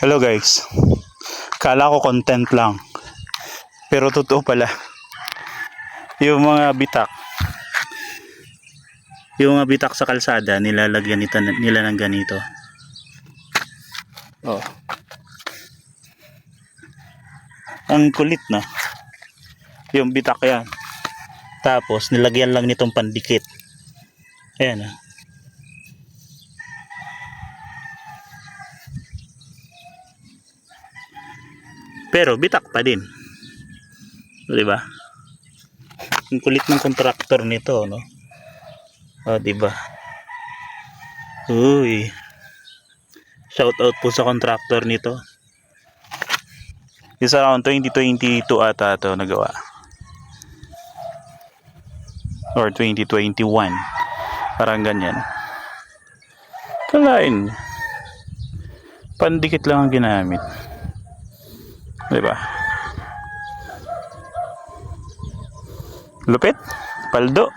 Hello guys. Kala ko content lang. Pero totoo pala. Yung mga bitak. Yung mga bitak sa kalsada, nilalagyan nita, nila ng ganito. Oh. Ang kulit na. Yung bitak yan. Tapos, nilagyan lang nitong pandikit. Ayan ah. Pero bitak pa din. Di ba? Ang kulit ng kontraktor nito, no? Oh, di ba? Uy. Shout out po sa kontraktor nito. Is around 2022 ata ito nagawa. Or 2021. Parang ganyan. Kalain. Pandikit lang ang ginamit. Di ba? Lupit. Paldo.